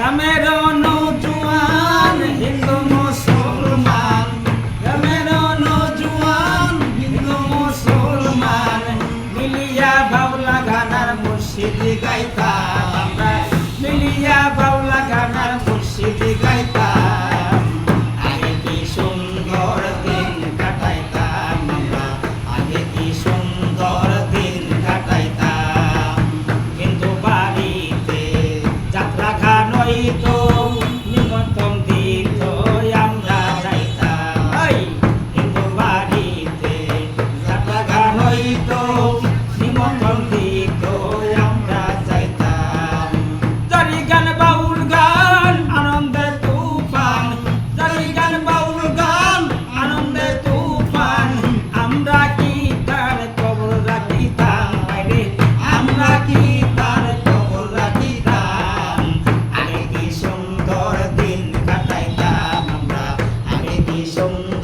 গ্রামের নৌজুয়ান হিন্দু মুসলমান। গ্রামের নৌজুয়ান হিন্দু মুসলমান। মিলিয়া বাউলা গানার মুর্শিদি গাইতাম দিত নিমন্ত্রণ দিত আমরা যাইতাম হিন্দু বাড়িতে যাত্রা হইত নিমন্ত্রণ দিত சொந்த